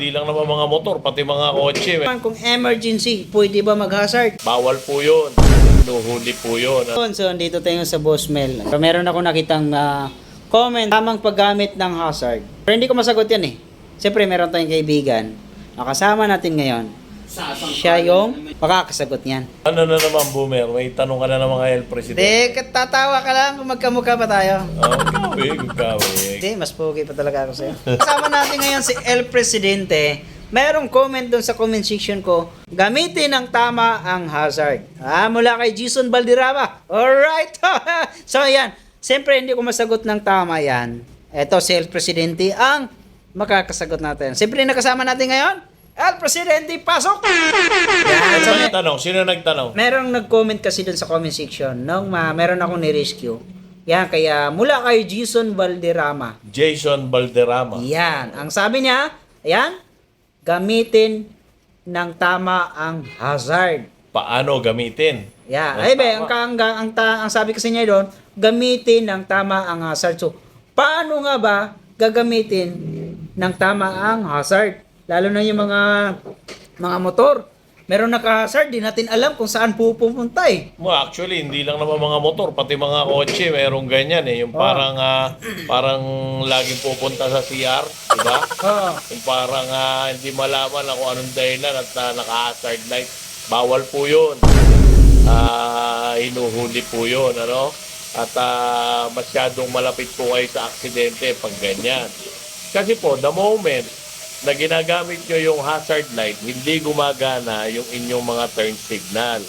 hindi lang naman mga motor, pati mga kotse. Kung emergency, pwede ba mag-hazard? Bawal po yun. Nuhuli po yun. So, dito tayo sa boss mail. So, meron ako nakitang ah, comment, tamang paggamit ng hazard. Pero hindi ko masagot yan eh. Siyempre, meron tayong kaibigan. Nakasama natin ngayon. Siya yung makakasagot niyan. Ano na naman, Boomer? May tanong ka na naman kay El Presidente. Hindi, tatawa ka lang kung magkamukha pa tayo. Oh, kawig, kawig. Hindi, mas pogi pa talaga ako sa'yo. Kasama natin ngayon si El Presidente. Mayroong comment doon sa comment section ko. Gamitin ng tama ang hazard. Ah, mula kay Jason Balderrama. Alright. so, yan. Siyempre, hindi ko masagot ng tama yan. Ito, si El Presidente ang makakasagot natin. Siyempre, nakasama natin ngayon. El Presidente, pasok! Yan. Sino nagtanong? Sino nagtanong? Merong nag-comment kasi dun sa comment section nung ma meron akong ni-rescue. Yan, kaya mula kay Jason Valderrama. Jason Balderrama. Yan. Ang sabi niya, ayan, gamitin ng tama ang hazard. Paano gamitin? Yan. Ng Ay, be, ang, ang, ang, ang, ta- ang sabi kasi niya doon, gamitin ng tama ang hazard. So, paano nga ba gagamitin ng tama ang hazard? Lalo na yung mga mga motor. Meron naka-hazard, di natin alam kung saan pupunta eh. Well, actually, hindi lang naman mga motor, pati mga kotse, merong ganyan eh. Yung parang, ah, parang laging pupunta sa CR, di ba? Oo. Yung parang ah, hindi malaman na kung anong dahilan at uh, naka-hazard light. Bawal po yun. Ah, hinuhuli po yun, ano? At ah, masyadong malapit po kayo sa aksidente pag ganyan. Kasi po, the moment na ginagamit nyo yung hazard light, hindi gumagana yung inyong mga turn signal.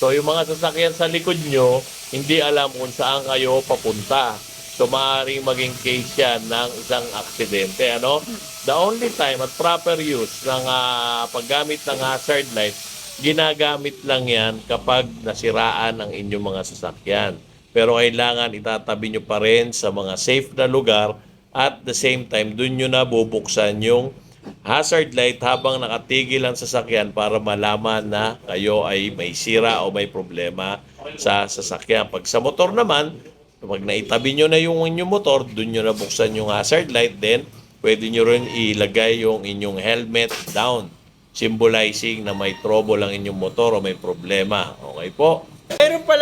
So yung mga sasakyan sa likod nyo, hindi alam kung saan kayo papunta. So maaaring maging case yan ng isang aksidente. Ano? The only time at proper use ng ah, paggamit ng hazard light, ginagamit lang yan kapag nasiraan ang inyong mga sasakyan. Pero kailangan itatabi nyo pa rin sa mga safe na lugar at the same time, dun nyo na bubuksan yung hazard light habang nakatigil ang sasakyan para malaman na kayo ay may sira o may problema sa sasakyan. Pag sa motor naman, pag naitabi nyo na yung inyong motor, dun nyo na buksan yung hazard light, then pwede nyo rin ilagay yung inyong helmet down, symbolizing na may trouble ang inyong motor o may problema. Okay po?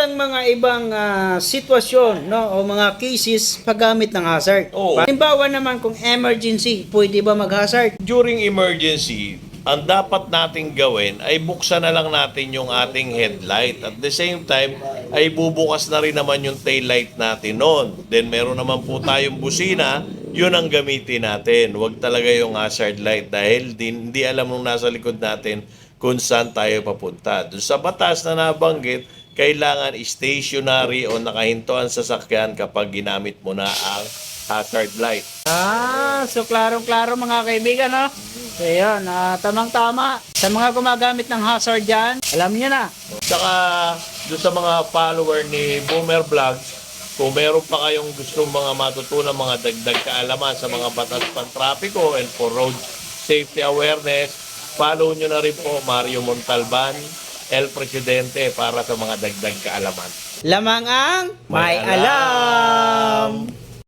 Palang mga ibang ah, sitwasyon no o mga cases paggamit ng hazard. Oo. Halimbawa naman kung emergency, pwede ba mag-hazard? during emergency, ang dapat nating gawin ay buksan na lang natin yung ating headlight. At the same time, ay bubukas na rin naman yung tail light natin noon. Then meron naman po tayong busina, yun ang gamitin natin. Huwag talaga yung hazard light dahil din, hindi alam nung nasa likod natin kung saan tayo papunta. Doon sa batas na nabanggit, kailangan stationary o nakahinto ang sasakyan kapag ginamit mo na ang hazard light. Ah, so klarong-klaro mga kaibigan, no? So yun, ah, tamang-tama. Sa mga gumagamit ng hazard dyan, alam niyo na. Saka doon sa mga follower ni Boomer Vlogs, kung meron pa kayong gustong mga matutunan, mga dagdag kaalaman sa mga batas pantrapiko and for road safety awareness, follow nyo na rin po Mario Montalban, El Presidente para sa mga dagdag kaalaman. Lamang ang may May alam. alam.